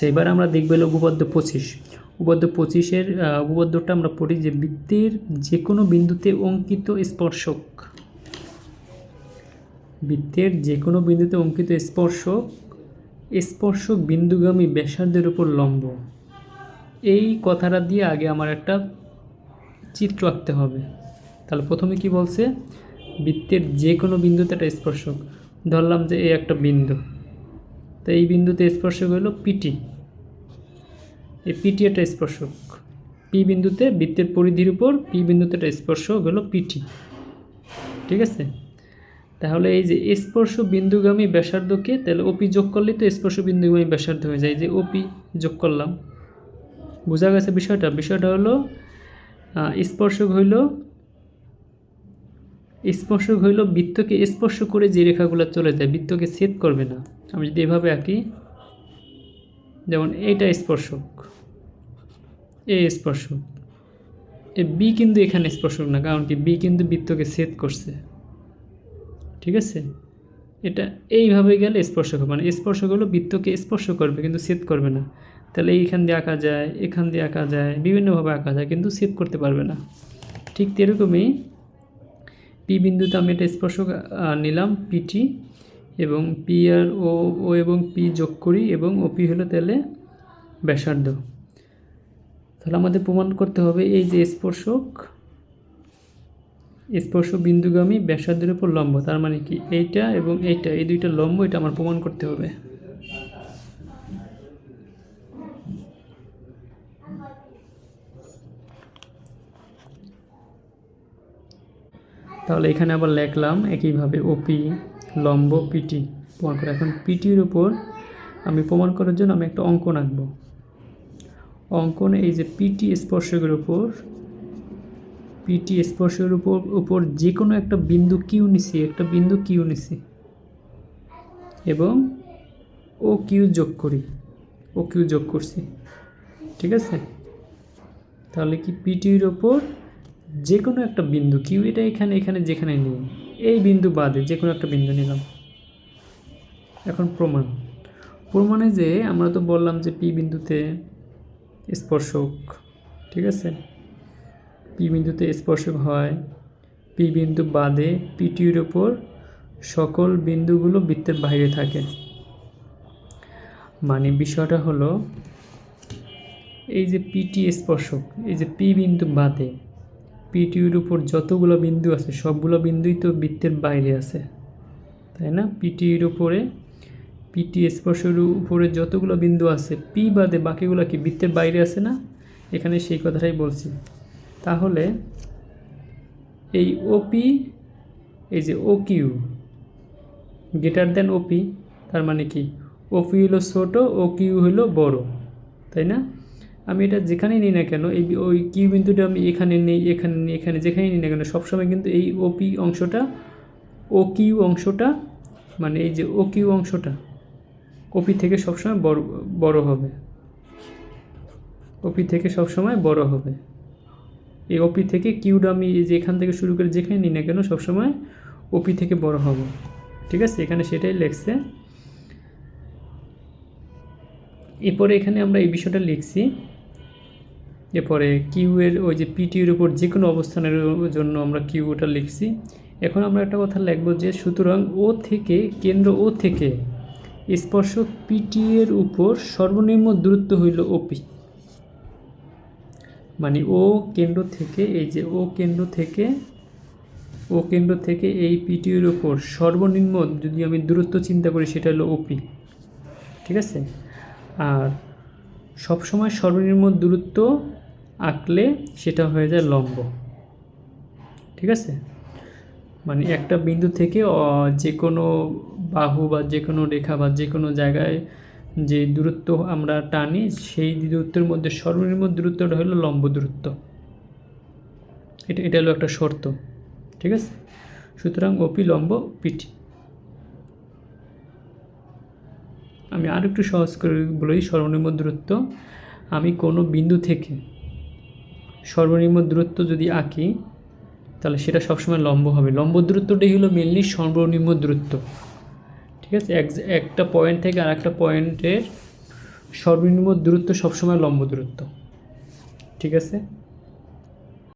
আচ্ছা এবার আমরা দেখব হলো উপপাদ্য পঁচিশ। উপপাদ্য পঁচিশের উপপাদ্যটা আমরা পড়ি যে বৃত্তের যে কোনো বিন্দুতে অঙ্কিত স্পর্শক। বৃত্তের যে কোনো বিন্দুতে অঙ্কিত স্পর্শক স্পর্শক বিন্দুগামী ব্যাসার্ধের উপর লম্ব। এই কথাটা দিয়ে আগে আমার একটা চিত্র আঁকতে হবে। তাহলে প্রথমে কি বলছে? বৃত্তের যে কোনো বিন্দুতে একটা স্পর্শক। ধরলাম যে এই একটা বিন্দু। তো এই বিন্দুতে স্পর্শক হলো পিটি এই পিটি একটা স্পর্শক। পি বিন্দুতে বৃত্তের পরিধির উপর পি বিন্দুতে একটা স্পর্শক হলো পিটি ঠিক আছে? তাহলে এই যে স্পর্শ বিন্দুগামী ব্যাসার্ধকে তাহলে ওপি যোগ করলেই তো স্পর্শ বিন্দুগামী ব্যাসার্ধ হয়ে যায়। যে ওপি যোগ করলাম। বোঝা গেছে বিষয়টা? বিষয়টা হলো স্পর্শক হইল স্পর্শক হইল বৃত্তকে স্পর্শ করে যে রেখাগুলো চলে যায়, বৃত্তকে ছেদ করবে না। আমি যদি এভাবে আঁকি, যেমন এইটা স্পর্শক, এ স্পর্শক, এ বি কিন্তু এখানে স্পর্শক না, কারণ কি বি কিন্তু বৃত্তকে ছেদ করছে। ঠিক আছে? এটা এইভাবে গেলে স্পর্শক হবে মানে স্পর্শক হলো বৃত্তকে স্পর্শ করবে কিন্তু ছেদ করবে না। তাহলে এইখান দিয়ে আঁকা যায়, এখান দিয়ে আঁকা যায়, বিভিন্নভাবে আঁকা যায়, কিন্তু ছেদ করতে পারবে না। ঠিক তেরকমই পি বিন্দুতে আমি এটা স্পর্শক নিলাম পিটি এবং পি আর ও ও এবং পি যোগ করি, এবং ওপি হলো তাহলে ব্যাসার্ধ। তাহলে আমাদের প্রমাণ করতে হবে, এই যে স্পর্শক স্পর্শ বিন্দুগামী ব্যাসার্ধের উপর লম্ব, তার মানে কি এইটা এবং এইটা, এই দুইটা লম্ব, এটা আমার প্রমাণ করতে হবে। তাহলে এখানে আবার লিখলাম একইভাবে ওপি লম্ব পিটি প্রমাণ করে এখন পিটির উপর আমি প্রমাণ করার জন্য আমি একটা অঙ্কন আঁকবো। অঙ্কনে এই যে পিটি স্পর্শকের উপর পিটি স্পর্শের উপর উপর যে কোনো একটা বিন্দু কিউ নিছি একটা বিন্দু কিউ নিছি এবং ও কিউ যোগ করি। ও কিউ যোগ করছি। ঠিক আছে? তাহলে কি পিটির ওপর যে কোনো একটা বিন্দু কিউ এটা এখানে এখানে, যেখানে নিই এই বিন্দু বাদে যে কোনো একটা বিন্দু নিলাম। এখন প্রমাণ। প্রমাণে যে আমরা তো বললাম যে পি বিন্দুতে স্পর্শক, ঠিক আছে? পি বিন্দুতে স্পর্শক হয়। পি বিন্দু বাদে পিটির ওপর সকল বিন্দুগুলো বৃত্তের বাইরে থাকে। মানে বিষয়টা হলো, এই যে পিটি স্পর্শক, এই যে পি বিন্দু বাদে পিটির উপর যতগুলো বিন্দু আছে, সবগুলো বিন্দুই তো বৃত্তের বাইরে আছে, তাই না? পিটির উপরে পিটি স্পর্শের উপরে যতগুলো বিন্দু আছে পি বাদে বাকিগুলো কি বৃত্তের বাইরে আছে না? এখানে সেই কথাটাই বলছি। তাহলে এই ওপি এই যে ও কিউ গ্রেটার দেন ওপি তার মানে কি? ওপি হলো ছোটো ও কিউ হলো বড়, তাই না? আমি এটা যেখানেই নিই না কেন, এই ওই কিউ বিন্দুটা আমি এখানে নেই এখানে নেই, এখানে যেখানেই নিই না কেন, সবসময় কিন্তু এই ওপি অংশটা ও কিউ অংশটা মানে এই যে ও কিউ অংশটা ওপি থেকে সবসময় বড় বড় হবে। ওপি থেকে সবসময় বড় হবে। এই ওপি থেকে কিউটা আমি যে এখান থেকে শুরু করে যেখানে নিই না কেন, সবসময় ওপি থেকে বড় হবে। ঠিক আছে? এখানে সেটাই লেখছে। এরপরে এখানে আমরা এই বিষয়টা লিখছি। এরপরে কিউ এর ওই যে পিটির উপর যে কোনো অবস্থানের জন্য আমরা কিউটা লিখছি। এখন আমরা একটা কথা লিখব যে সুতরাং ও থেকে কেন্দ্র ও থেকে স্পর্শক পিটি এর উপর সর্বনিম্ন দূরত্ব হইল ওপি মানে ও কেন্দ্র থেকে এই যে ও কেন্দ্র থেকে ও কেন্দ্র থেকে এই পিটির উপর সর্বনিম্ন যদি আমি দূরত্ব চিন্তা করি সেটা হলো ওপি ঠিক আছে? আর সবসময় সর্বনিম্ন দূরত্ব আঁকলে সেটা হয়ে যায় লম্ব। ঠিক আছে? মানে একটা বিন্দু থেকে যে কোনো বাহু বা যে কোনো রেখা বা যে কোনো জায়গায় যে দূরত্ব আমরা টানি, সেই দূরত্বের মধ্যে সর্বনিম্ন দূরত্বটা হলো লম্ব দূরত্ব। এটা এটা হলো একটা শর্ত। ঠিক আছে? সুতরাং ওপি লম্ব পিটি আমি আর একটু সহজ করে বলি সর্বনিম্ন দূরত্ব। আমি কোনো বিন্দু থেকে সর্বনিম্ন দূরত্ব যদি আঁকি, তাহলে সেটা সবসময় লম্ব হবে। লম্ব দূরত্বটাই হলো মেনলি সর্বনিম্ন দূরত্ব। ঠিক আছে? এক, একটা পয়েন্ট থেকে আর একটা পয়েন্টের সর্বনিম্ন দূরত্ব সবসময় লম্ব দূরত্ব। ঠিক আছে?